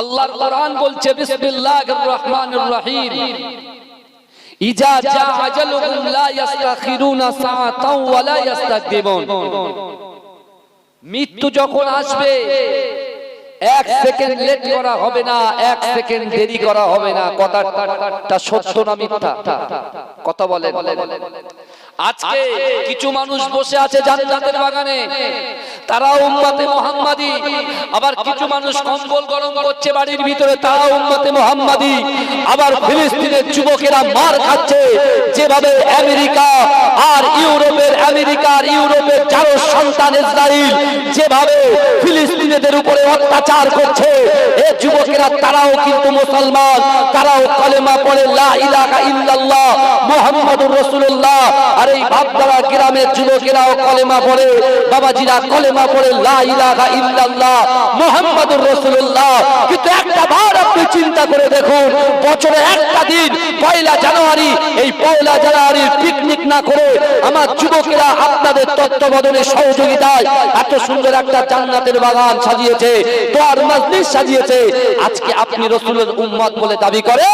আল্লাহর কোরআন বলছে বিসমিল্লাহির রহমানির রহিম। ইজা জা আজালুহুম লা ইস্তাখিরুনা সাআতাও ওয়া লা ইস্তাকদিমুন মৃত্যু যখন আসবে এক সেকেন্ড লেট করা হবে না এক সেকেন্ড দেরি করা হবে না। কথাটা সত্য না মিথ্যা? কথা বলেন। আজকে কিছু মানুষ বসে আছে জান্নাতের বাগানে। তারা উম্মতে মোহাম্মদী। আবার কিছু মানুষ কম্বল গরম করছে বাড়ির ভিতরে তারা উম্মতে মোহাম্মদী। আবার ফিলিস্তিনের যুবকেরা মার খাচ্ছে। যেভাবে আমেরিকা আর ইউরোপের আমেরিকার ইউরোপের চারো সন্তান ইসরায়েল যেভাবে ফিলিস্তিনিদের উপরে অত্যাচার করছে এ যুবকেরা তারাও কিন্তু মুসলমান। তারাও কলেমা পড়ে লা ইলাহা ইল্লাল্লাহ মুহাম্মাদুর রাসূলুল্লাহ। আর এই ভাবদারা গ্রামের যুবকেরাও কলেমা পড়ে, বাবাজিরা কলেমা পড়ে, লা ইলাহা ইল্লাল্লাহ, মুহাম্মাদুর রাসূলুল্লাহ। কিন্তু একটা বার আপনি চিন্তা করে দেখুন, বছরে একটা দিন, পয়লা জানুয়ারি, এই পয়লা জানুয়ারির পিকনিক না করে আমার যুবকেরা আপনাদের তত্ত্বাবধানে সহযোগিতায় এত সুন্দর একটা জান্নাতের বাগান সাজিয়েছে, দোয়ার মজলিস সাজিয়েছে। আজকে আপনি রসুলের উম্মত বলে দাবি করে,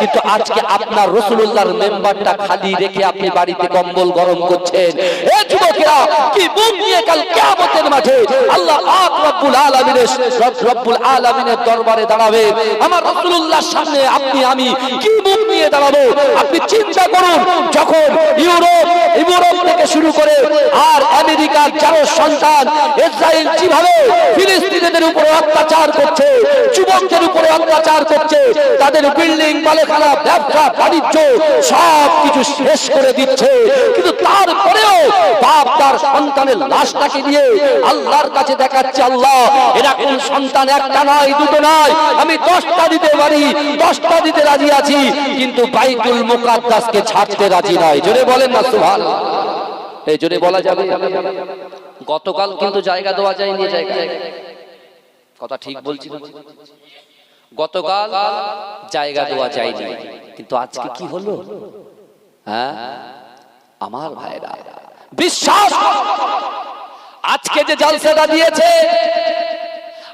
কিন্তু আজকে আপনার রসুল্লাহর মেম্বারটা খালি রেখে আপনি বাড়িতে কম্বল গরম করছেন এ যুবকেরা, কি মুখ নিয়ে কাল কিয়ামতের মাঠে আল্লাহ পাক আলামিনের, রব- রব্বুল আলামিনের দরবারে দাঁড়াবে। আমার রসুল্লাহ সামনে আপনি, আমি কি নিয়ে দাঁড়াবো। আপনি চিন্তা করুন, যখন ইউরোপ ইউরোপ থেকে শুরু করে আর আমেরিকার চারো সন্তান ইসরায়েল যেভাবে ফিলিস্তিনিদের উপরে অত্যাচার করছে, যুবকদের উপরে অত্যাচার করছে, তাদের বিল্ডিং, মালিকানা, ব্যবসা, বাণিজ্য সব কিছু শেষ করে দিচ্ছে। কিন্তু তারপরেও বাপ তার সন্তানের লাশটাকে নিয়ে আল্লাহর কাছে দেখাচ্ছে, আল্লাহ, এরা কোন সন্তান? একটা নয়, দুটো নয়। আমি দশটা দিতে পারি, দশটা দিতে রাজি আছি। কিন্তু বাইতুল মুকাদ্দাসকে ছাড়তে রাজি নয়। জোরে বলেন না সুবহান এই জোরে বলা যাবে গতকাল কিন্তু জায়গা দেওয়া যায়নি জায়গা কথা ঠিক বলছি। গতকাল জায়গা দেওয়া যায়নি। কিন্তু আজকে কি হলো? হ্যাঁ? আমার ভাইরা। বিশ্বাস! আজকে যে জালসাটা দিয়েছে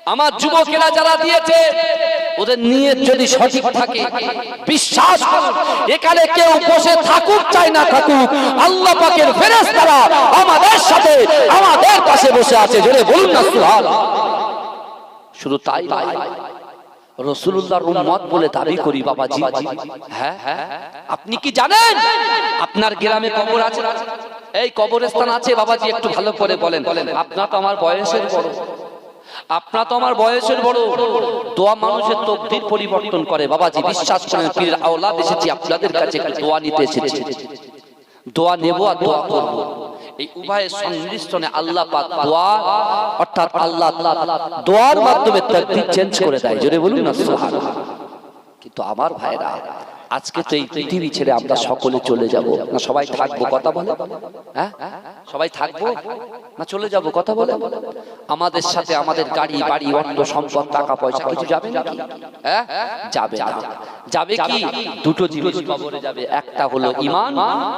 আমার যুবকেরা যারা দিয়েছে ওদের নিয়ত যদি সঠিক থাকে বিশ্বাস এখানে কেউ বসে থাকুক চাই না থাকুক আল্লাহ পাকের ফেরেশতারা আমাদের সাথে আমাদের পাশে বসে আছে জোরে বলুন না সুবহানাল্লাহ শুধু তাই নয় রসুল্লাহর উম্মত বলে দাবি করি বাবাজি। হ্যাঁ আপনি কি জানেন? আপনার গ্রামে কবর আছে। এই কবরস্থান আছে বাবাজি একটু ভালো করে বলেন। আপনার তো আমার বয়সের বড়। আপনার তো আমার বয়সের বড়। দোয়া মানুষের তকদির পরিবর্তন করে। বাবাজি বিশ্বাস করেন, পীরের আওলাদ এসেছি, আপনাদের কাছে দোয়া নিতে এসেছি? দোয়া নেব আর দোয়া করব। এই উভয়ের সংমিশ্রণে আল্লাহ পাক দোয়া, অর্থাৎ আল্লাহ দোয়ার মাধ্যমে তাকদীর চেঞ্জ করে দেয়। জোরে বলুন না, সুবহানাল্লাহ। কিন্তু আমার ভাইরা আজকে তো এই পৃথিবী ছেড়ে আমরা সকলে চলে যাব। না সবাই থাকব কথা বলে? হ্যাঁ? সবাই থাকব? না চলে যাব কথা বলে? আমাদের সাথে আমাদের গাড়ি, বাড়ি অর্থ সম্পদ, টাকা, পয়সা কিছু যাবে নাকি? হ্যাঁ? যাবে যাবে কি? দুটো জিনিস কবরে যাবে। একটা হলো ইমান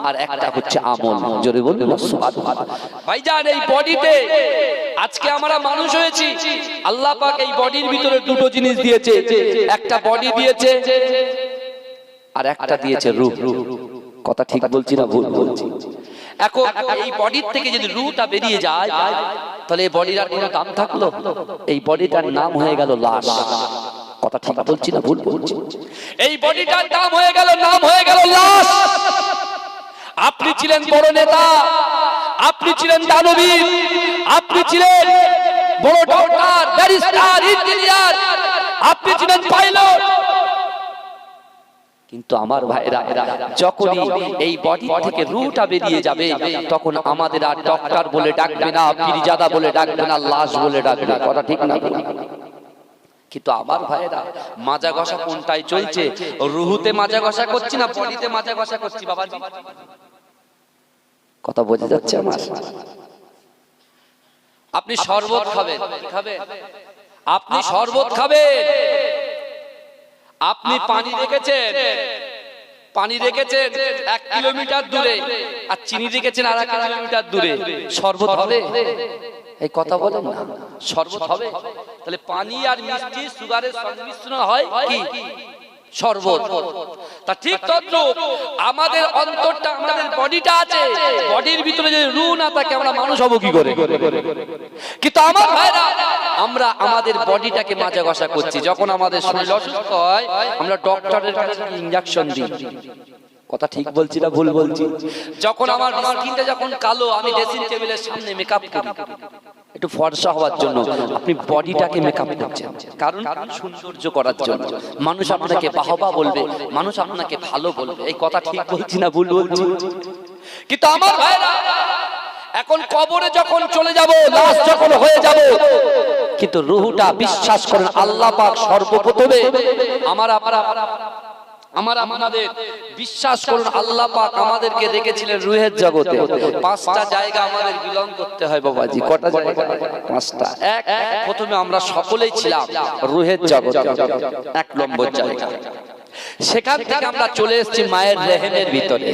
আর একটা হচ্ছে আমল। জোরে বলুন। সুবহানাল্লাহ ভাইজান, এই বডিতে আজকে আমরা মানুষ হয়েছি। আল্লাহ পাক এই বডির ভিতরে দুটো জিনিস দিয়েছে। একটা বডি দিয়েছে আর একটা দিয়েছে রূহ কথা ঠিক বলছি না ভুল বলছি এখন এই বডির থেকে যদি রুটা বেরিয়ে যায় তাহলে এই বডির আর কোনো দাম থাকল? এই বডিটার নাম হয়ে গেল লাশ। কথা ঠিক বলছি না ভুল বলছি। এই বডিটার নাম হয়ে গেল নাম হয়ে গেল লাশ। আপনি ছিলেন বড় নেতা। আপনি ছিলেন দানবীর। আপনি ছিলেন বড় ডক্টর ব্যারিস্টার ইঞ্জিনিয়ার আপনি ছিলেন পাইলট কিন্তু আমার ভাইরা, যখনই এই বডি থেকে রুটা বেরিয়ে যাবে, তখন আমাদের আর ডক্টর বলে ডাকবে না পীরজাদা বলে ডাকবে না, লাশ বলে ডাকবে না, কথা ঠিক না কিন্তু আমার ভাইরা মাজা ঘষা কোনটাই চলছে? রুহুতে মাজা ঘষা করছি না বডিতে মাজা ঘষা করছি বাবা কথা বোঝা যাচ্ছে আমার? আপনি শরবত খাবেন খাবেন। আপনি শরবত খাবেন। আপনি পানি রেখেছেন। পানি রেখেছেন এক কিলোমিটার দূরে। আর চিনি রেখেছেন আর এক কিলোমিটার দূরে। শরবত হবে? এই কথা বলেন না। শরবত হবে? তাহলে পানি আর মিষ্টি সুগারের সংমিশ্রণ হয় কি? শরবত। তা ঠিক আমাদের অন্তরটা, আমাদের বডিটা আছে। বডির ভিতরে যদি আমরা মানুষ হব কি করে? কিন্তু আমার আমরা আমাদের বডিটাকে মাজা করছি। যখন আমাদের শরীর অসুস্থ হয়, আমরা ডক্টরের কাছে ইঞ্জেকশন দিই। কথা ঠিক বলছি না ভুল বলছি। যখন আমার স্কিনটা যখন কালো আমি ড্রেসিং টেবিলের সামনে মেকআপ করি একটু ফর্সা হওয়ার জন্য আপনি বডিটাকে মেকআপ করছেন। কারণ সৌন্দর্য করার জন্য। মানুষ আপনাকে বাহবা বলবে মানুষ আপনাকে ভালো বলবে। এই কথা ঠিক বলছি না ভুল বলছি। কিন্তু আমার ভাইরা এখন কবরে যখন চলে যাব লাশ যখন হয়ে যাব কিন্তু রুহুটা বিশ্বাস করেন আল্লাহ পাক সর্বপ্রথমে আমার আমার আমার আমাদের বিশ্বাস করুন, আল্লাহ পাক আমাদেরকে রেখেছিলেন রুহের জগতে। পাঁচটা জায়গা আমাদের বিলং করতে হয় বাবাজি। কটা জায়গা? পাঁচটা। এক, প্রথমে আমরা সকলেই ছিলাম রুহের জগতে। এক নম্বর জায়গা। সেখান থেকে আমরা চলে এসেছি মায়ের রেহেমের ভিতরে।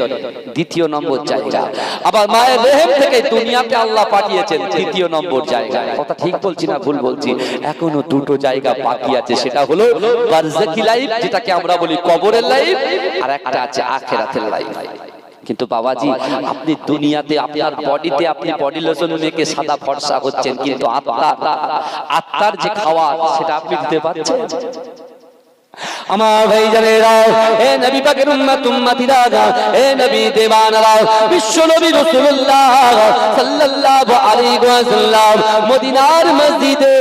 দ্বিতীয় নম্বর জায়গা। আবার মায়ের রেহেম থেকে দুনিয়াতে আল্লাহ পাঠিয়েছেন তৃতীয় নম্বর জায়গা। কথা ঠিক বলছি না ভুল বলছি? এখনও দুটো জায়গা বাকি আছে। সেটা হলো বারজাকি লাইফ যেটাকে আমরা বলি কবরের লাইফ আর একটা আছে আখেরাতের লাইফ। কিন্তু বাবাজি আপনি দুনিয়াতে আপনার বডিতে আপনি বডি লোশন মেখে সাদা ফর্সা হচ্ছেন কিন্তু আত্মা আত্মার যে খাওয়া সেটা আপনি দিতে পারছেন। আমার ভাই জানেরা, এ নবী পাকের উম্মত উম্মতিরা এ নবী দেওয়ানরা বিশ্ব নবী রাসূলুল্লাহ সাল্লাল্লাহু আলাইহি ওয়াসাল্লাম মদিনার মসজিদে,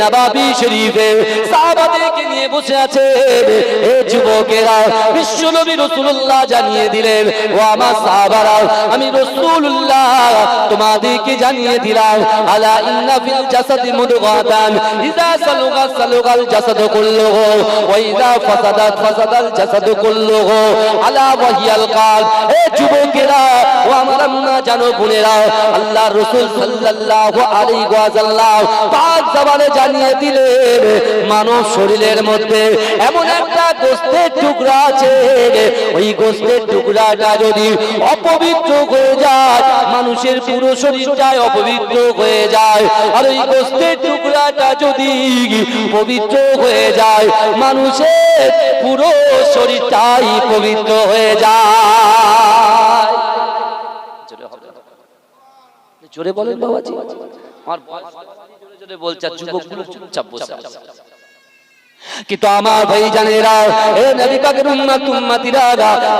নবাবী শরীফে সাহাবাদেরকে নিয়ে বসে আছে। এ যুবকেরা বিশ্ব নবী রাসূলুল্লাহ জানিয়ে দিলেন, ও আমার সাহাবারা, আমি রাসূলুল্লাহ তোমাদেরকে জানিয়ে দিলাম, আলা ইন্না ফিল জাসাদি মুদগাতান ইযা সালুগা সালুগাল জাসাদু কুল্লুহু ওয়াইদা ফাসাদাত ফাসাদাল জাসাদু কুল্লুহু আলা ওয়াহিয়াল কাল এ যুবকেরা ও জানো রাসূল সাল্লাল্লাহু আলাইহি ওয়াসাল্লাম পাক জবানে জানিয়ে দিলেন, মানব শরীরের মধ্যে এমন একটা গোস্তের টুকরা আছে, ওই গোস্তের টুকরাটা যদি অপবিত্র হয়ে যায়, মানুষের পুরো শরীরটাই অপবিত্র হয়ে যায়, আর ওই গোস্তের টুকরাটা যদি পবিত্র হয়ে যায় মানুষের পুরো শরীরটাই পবিত্র হয়ে যায়। জোরে বলেন বাবাজি। আমার জোরে জোরে বলছে যুবকগুলো চুপচাপ বসে আছে। কিন্তু আমার ভাই জানেরা এ নবী পাকের উম্মত উম্মতিরা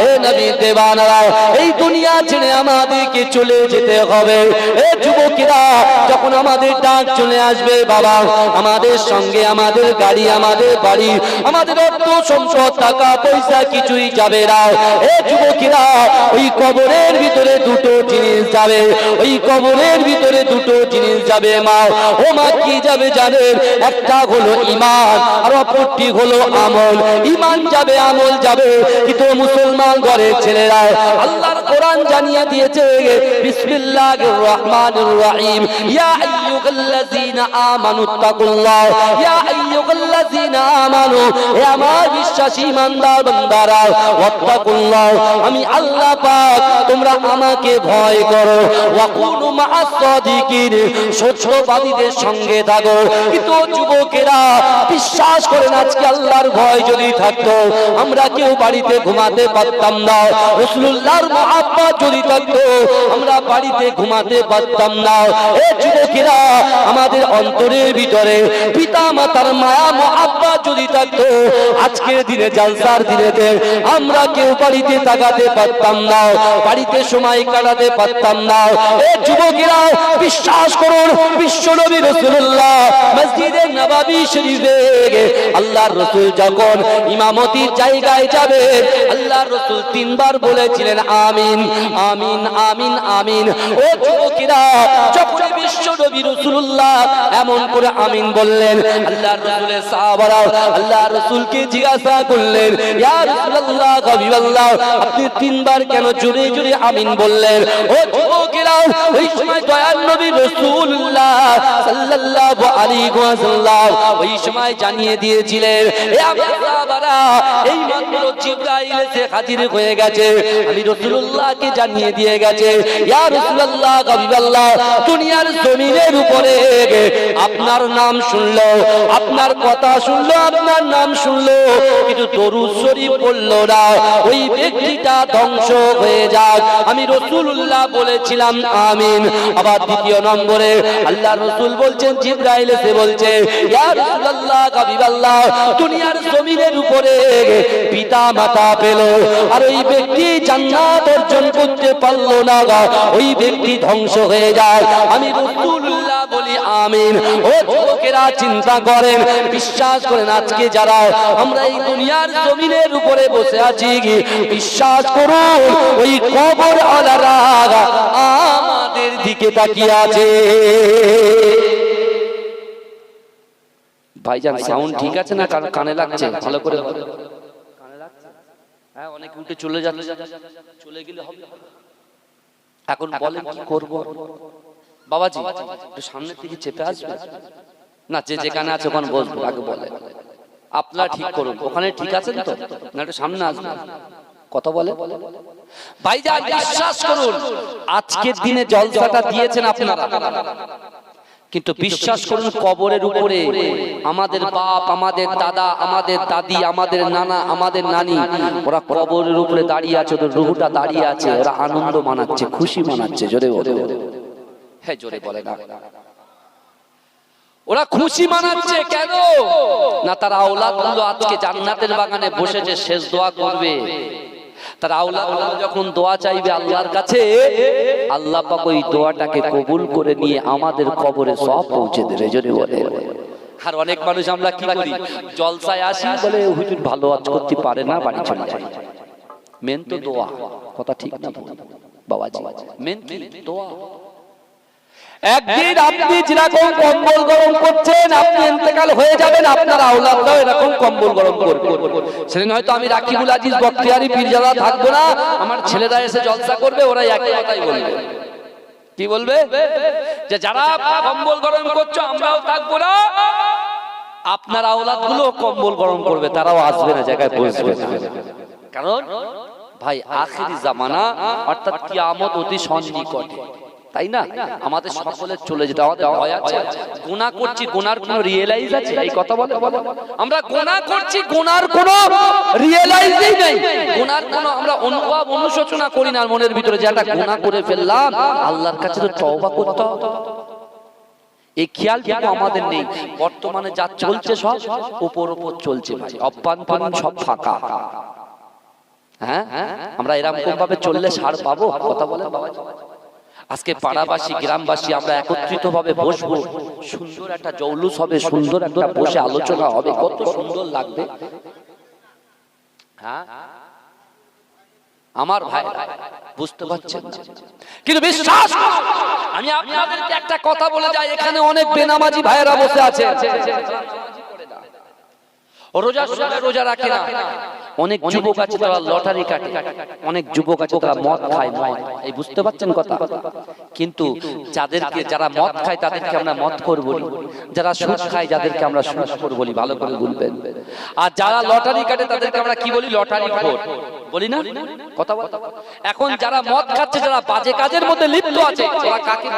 এ নবী দেওয়ানারা, এই দুনিয়া ছেড়ে আমাদেরকে চলে যেতে হবে। এ যুবকেরা, যখন আমাদের ডাক চলে আসবে, বাবা, আমাদের সঙ্গে আমাদের গাড়ি, আমাদের বাড়ি, আমাদের অর্থ সম্পদ, টাকা, পয়সা কিছুই যাবে না। এ যুবকেরা, ওই কবরের ভিতরে দুটো জিনিস যাবে, ওই কবরের ভিতরে দুটো জিনিস যাবে মা। ও মা, কি যাবে জানেন? একটা হলো ইমান আর অপরটি হলো আমল। ইমান যাবে আমল যাবে। কিন্তু মুসলমান ঘরের ছেলেরা আল্লাহর কোরআন জানিয়ে দিয়েছে বিসমিল্লাহির রহমানির রহিম। ইয়া আমানু তাকুল্লাহ। ইয়া আমানু, হে আমার বিশ্বাসী ইমানদার বান্দারা, ওয়াত্তাকুল্লাহ। আমি আল্লাহ পাক, তোমরা আমাকে ভয় করো। মা'আস সাদিকিন সত্যবাদীদের সঙ্গে থাকো। কিন্তু যুবকেরা, বিশ্বাস করেন আজকে আল্লাহর ভয় যদি থাকতো, আমরা কেউ বাড়িতে ঘুমাতে পারতাম না। রসুল্লাহর মহাব্বত যদি থাকতো, আমরা বাড়িতে ঘুমাতে পারতাম না। এ যুবকেরা, আমাদের অন্তরের ভিতরে পিতা মাতার মায়া মহাব্বত যদি থাকতো, আজকের দিনে জালসার দিনেতে আমরা কেউ বাড়িতে তাকাতে পারতাম না, বাড়িতে সময় কাটাতে পারতাম না। এ যুবকেরা, বিশ্বাস করুন, বিশ্ব নবী রসুল্লাহ, মসজিদে নবাবী শরীফে আল্লাহর রসুল যখন ইমামতির জায়গায় যাবে আল্লাহর রসুল তিনবার বলেছিলেন, আমিন আমিন আমিন আমিন। ও যুবকেরা, যখন বিশ্ব নবী রসুল্লাহ এমন করে আমিন বললেন আল্লাহর রসুলের সাহাবারা আল্লাহর রসুলকে জিজ্ঞাসা করলেন, ইয়া রাসূলুল্লাহ, হাবিবাল্লাহ, আপনি তিনবার কেন জোরে জোরে আমিন বললেন? ও যুবকেরা ওই সময় দয়ার নবী রাসূলুল্লাহ সাল্লাল্লাহু আলাইহি ওয়াসাল্লাম ওই সময় জানিয়ে দিয়ে দিয়েছিলেন আপনার নাম শুনলো, আপনার কথা শুনলো, আপনার নাম শুনলো, কিন্তু দরুদ শরীফ বলল না। ওই ব্যক্তিটা ধ্বংস হয়ে যাক। আমি রসুল্লাহ বলেছিলাম, আমিন। আবার দ্বিতীয় নম্বরে আল্লাহ রসুল বলছেন, জিব্রাইল এসে বলছে, ইয়া রাসূলুল্লাহ, হাবিবাল্লাহ দুনিয়ার জমিনের উপরে পিতা মাতা পেল। আর ওই ব্যক্তি জান্নাত অর্জন করতে পারল না ওই ব্যক্তি ধ্বংস হয়ে যায়। আমি বলি, আমিন। ও চিন্তা করেন, বিশ্বাস করেন, আজকে যারা আমরা এই দুনিয়ার জমিনের উপরে বসে আছি বিশ্বাস করুন, ওই কবর আলারা আমাদের দিকে তাকিয়ে আছে। ভাইজান সাউন্ড ঠিক আছে না? কান- কানে লাগছে? ভালো করে কানে লাগছে? হ্যাঁ অনেকে উঠে চলে যাচ্ছে। চলে গেলে হবে। এখন বলেন কি করব? বাবাজি একটু সামনের দিকে চেপে আসবে? না যে যেখানে আছে ওখানে বসবো আগে বলে আপনারা ঠিক করুন। ওখানে ঠিক আছেন তো? না একটু সামনে আসবেন। কথা বলে ভাইজান বিশ্বাস করুন। আজকের দিনে জলসাটা দিয়েছেন আপনারা। কিন্তু বিশ্বাস করুন কবরের উপরে আমাদের বাপ আমাদের দাদা আমাদের দাদি আমাদের নানা আমাদের নানি ওরা কবরের উপরে দাঁড়িয়ে আছে ওদের রুহুটা দাঁড়িয়ে আছে ওরা আনন্দ মানাচ্ছে খুশি মানাচ্ছে জোরে বলে। হ্যাঁ জোরে বলে না। ওরা খুশি মানাচ্ছে কেন? না তারা আজকে জান্নাতের বাগানে বসেছে শেষ দোয়া করবে। তার আউলা যখন দোয়া চাইবে আল্লাহর কাছে আল্লাহ পাক ওই দোয়াটাকে কবুল করে নিয়ে আমাদের কবরে সব পৌঁছে দেবে যদি বলে। আর অনেক মানুষ আমরা কি করি জলসায় আসি বলে হুজুর ভালো আজ করতে পারে না বাড়ি চলে যায় মেন তো দোয়া। কথা ঠিক না? বাবাজি মেন কি? দোয়া। একদিন আপনি যেরকম কম্বল গরম করছেন, আপনি ইন্তেকাল হয়ে যাবেন, আপনার আওলাদরাও এরকম কম্বল গরম করবে। সেদিন হয়তো আমি রাকিবুল আজিজ বক্তিয়ারি পীরজাদা থাকব না, আমার ছেলেরা এসে জলসা করবে ওরা একই কথাই বলবে। কি বলবে? যে যারা কম্বল গরম করছ, আমরাও থাকব না। আপনার আওলাদগুলো কম্বল গরম করবে, তারাও আসবে না, জায়গায় বসবে। কারণ, ভাই, আখেরি জামানা, অর্থাৎ কিয়ামত অতি সন্নিকটে। তাই না? আমাদের সকলের চলে যেতে আমাদের ভয় আছে। গুনাহ করছি গুনার কোনো রিয়েলাইজ আছে? এই কথা বলে আমরা গুনাহ করছি গুনার কোনো রিয়েলাইজই নেই। গুনার কোনো আমরা অনুভব অনুশোচনা করি না মনের ভিতরে যে একটা গুনাহ করে ফেললাম। আল্লাহর কাছে তো তওবা করতে হবে। এই খেয়াল কিন্তু আমাদের নেই। বর্তমানে যা চলছে সব উপর উপর চলছে ভাই। অভ্যন্তরীণ সব ফাঁকা। হ্যাঁ? আমরা এরকম ভাবে চললে সার পাবো? কথা বলে আজকে পাড়াবাসী গ্রামবাসী আমরা একত্রিত ভাবে বসবো। সুন্দর একটা জৌলুস হবে সুন্দর একটা বসে আলোচনা হবে। কত সুন্দর লাগবে। হ্যাঁ? আমার ভাই বুঝতে পারছেন? কিন্তু বিশ্বাস! আমি আপনাদেরকে একটা কথা বলে যাই এখানে অনেক বেনামাজি ভাইয়েরা বসে আছে। রোজা সময় রোজা রাখে না। অনেক যুবক আছে তারা লটারি কাটে। অনেক যুবক আছে তারা মদ খায় মদ এই বুঝতে পারছেন কথা? কিন্তু যাদেরকে যারা মদ খায় তাদেরকে আমরা মদ কর বলি। যারা সুদ খায় যাদেরকে আমরা সুদ কর বলি। ভালো করে বলবেন আর যারা লটারি কাটে তাদেরকে আমরা কি বলি? লটারি খোর। বলি না? কথা বল। এখন যারা মদ খাচ্ছে যারা বাজে কাজের মধ্যে লিপ্ত আছে ওরা কাকে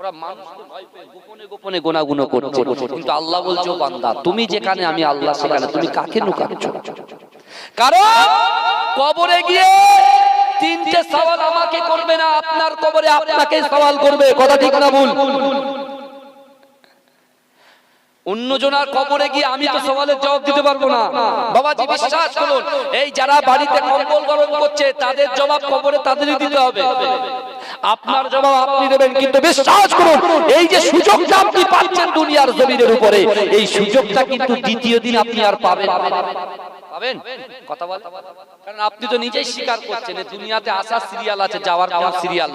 ওরা মানুষকে ভয় পেয়ে গোপনে গোপনে গোনাগুনো করছে। কিন্তু আল্লাহ বলছো বান্দা তুমি যেখানে আমি আল্লাহ সেখানে তুমি কাকে লুকাচ্ছ কারণ কবরে গিয়ে তিনটে সওয়াল আমাকে করবে না, আপনার কবরে আপনাকে সওয়াল করবে, কথা ঠিক না ভুল? অন্যজনার কবরে গিয়ে আমি তো সওয়ালের জবাব দিতে পারব না। বাবাজি, বিশ্বাস করুন, এই যারা বাড়িতে কম্বল গরম করছে, তাদের জবাব কবরে তাদেরই দিতে হবে। আপনার জবাব আপনি দেবেন, কিন্তু বিশ্বাস করুন, এই যে সুযোগটা আপনি পাচ্ছেন দুনিয়ার জমিনের উপরে, এই সুযোগটা কিন্তু দ্বিতীয় দিন আপনি আর পাবেন পাবেন? কথা বল। কারণ আপনি তো নিজেই স্বীকার করছেন দুনিয়াতে আসা সিরিয়াল আছে, যাওয়ার কোনো সিরিয়াল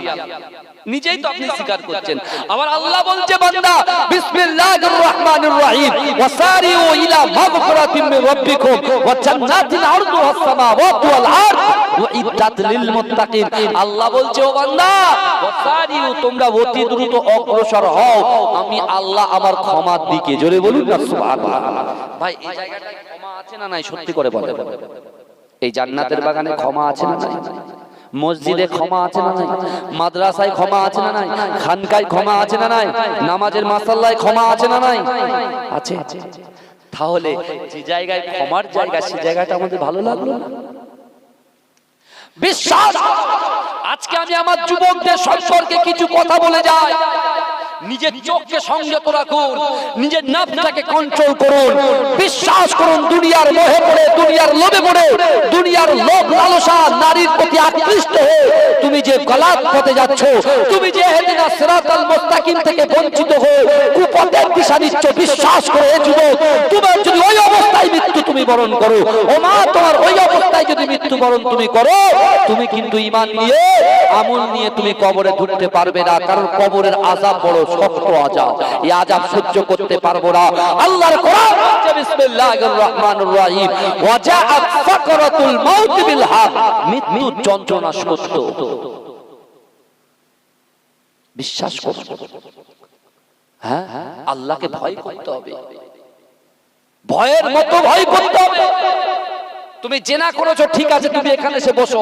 নিজেই তো আপনি স্বীকার করছেন। আবার আল্লাহ বলছে, বান্দা বিসমিল্লাহির রহমানির রহিম ওয়াসারিউ ইলা মাগফিরাতিন মির রাব্বিকুম, ওয়া জান্নাতিন আরদুহা আস-সামাওয়াতু ওয়াল আরদ উইদ্দাত লিল মুত্তাকিন। আল্লাহ বলছে, ও বান্দা, ওয়াসারিউ, তোমরা অতি দ্রুত অগ্রসর হও। আমি আল্লাহ আমার ক্ষমার দিকে, জোরে বলুন না, সুবহানাল্লাহ। ভাই, এই জায়গাটায় ক্ষমা আছে না নাই, সত্যি করে বলেন। এই জান্নাতের বাগানে ক্ষমা আছে না নাই? মসজিদে ক্ষমা আছে না নাই? মাদ্রাসায় ক্ষমা আছে না নাই? খানকায় ক্ষমা আছে না নাই? নামাজের মাসাল্লায় ক্ষমা আছে না নাই? আছে তাহলে যে জায়গায় ক্ষমার জায়গা, সে জায়গাটা আমাদের ভালো লাগল না? বিশ্বাস! আজকে আমি আমার যুবকদের সম্পর্কে কিছু কথা বলে যাই। নিজের চোখকে সংযত রাখুন, নিজের নাফটাকে কন্ট্রোল করুন। বিশ্বাস করুন, দুনিয়ার মোহে পড়ে, দুনিয়ার লোভে পড়ে, দুনিয়ার লোভ লালসা নারীর প্রতি আকৃষ্ট হয়ে তুমি যে গলাত পথে যাচ্ছ, তুমি যে হেদিনা সিরাতাল মুস্তাকিম থেকে বঞ্চিত হয়ে কুপথের দিশা নিচ্ছ, বিশ্বাস করে যুবক, তোমার যদি ওই অবস্থায় মৃত্যু তুমি বরণ করো, ও মা, তোমার ওই অবস্থায় যদি মৃত্যু বরণ তুমি করো, তুমি কিন্তু ইমান নিয়ে আমল নিয়ে তুমি কবরে ঢুকতে পারবে না, কারণ কবরের আযাব বড় শক্ত আযাব এই আযাব সহ্য করতে পারব না। আল্লাহর কোরআন বলছে, বিসমিল্লাহির রহমানির রহিম। ওয়া ফাকরাতুল মাউত বিল হক মৃত্যু যন্ত্রণা সত্য বিশ্বাস করো হ্যাঁ? আল্লাহকে ভয় করতে হবে। ভয়ের মতো ভয় করতে হবে। তুমি জেনা করেছ, ঠিক আছে, তুমি এখানে এসে বসো।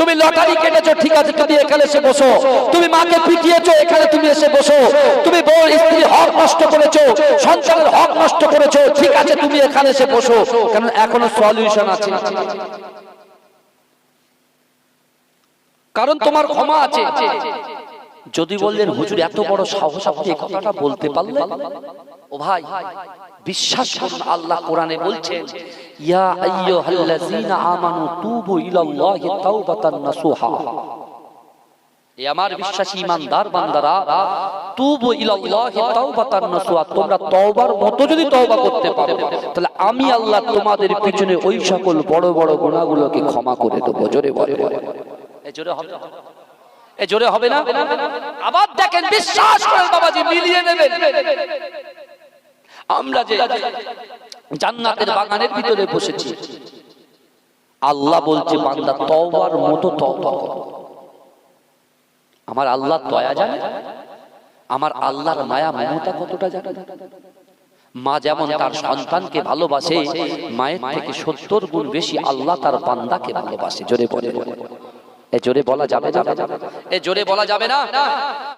তুমি লটারি কেটেছো, ঠিক আছে, তুমি এখানে এসে বসো। তুমি মাকে পিটিয়েছো, এখানে তুমি এসে বসো। তুমি বউ স্ত্রী হক নষ্ট করেছ, সন্তানের হক নষ্ট করেছ, ঠিক আছে, তুমি এখানে এসে বসো। কারণ এখনও সলিউশন আছে। কারণ তোমার ক্ষমা আছে। যদি বললেন হুজুর এত বড় সাহস আপনি কথাটা বলতে পারলেন? ও ভাই বিশ্বাস করুন আল্লাহ কোরআনে বলছেন ইয়া আইয়ুহাল্লাযীনা আমানু তুবু ইলাল্লাহি তাওবাতান নাসুহা। এ আমার বিশ্বাসী ইমানদার বান্দারা তুবু ইলাল্লাহি তাওবাতান নাসুহা। তোমরা তওবার মতো যদি তওবা করতে পারো তাহলে আমি আল্লাহ তোমাদের পিছনে ওই সকল বড় বড় গুনাহগুলোকে ক্ষমা করে দেবো। জোরে বলে। জোরে হবে? এ জোরে হবে না? আবার দেখেন বিশ্বাস করেন বাবাজি, মিলিয়ে নেবেন। আমরা যে জান্নাতের বাগানের ভিতরে বসেছি, আল্লাহ বলছে, বান্দা, তওবার মতো তওবা করো। আমার আল্লাহ দয়া জানে, আমার আল্লাহর মায়া মমতা কতটা জানে। মা যেমন তার সন্তানকে ভালোবাসে, মায়ের থেকে সত্তর গুণ বেশি আল্লাহ তার বান্দাকে ভালোবাসে। জোরে বলে। এ জোরে বলা যাবে না। এ জোরে বলা যাবে না।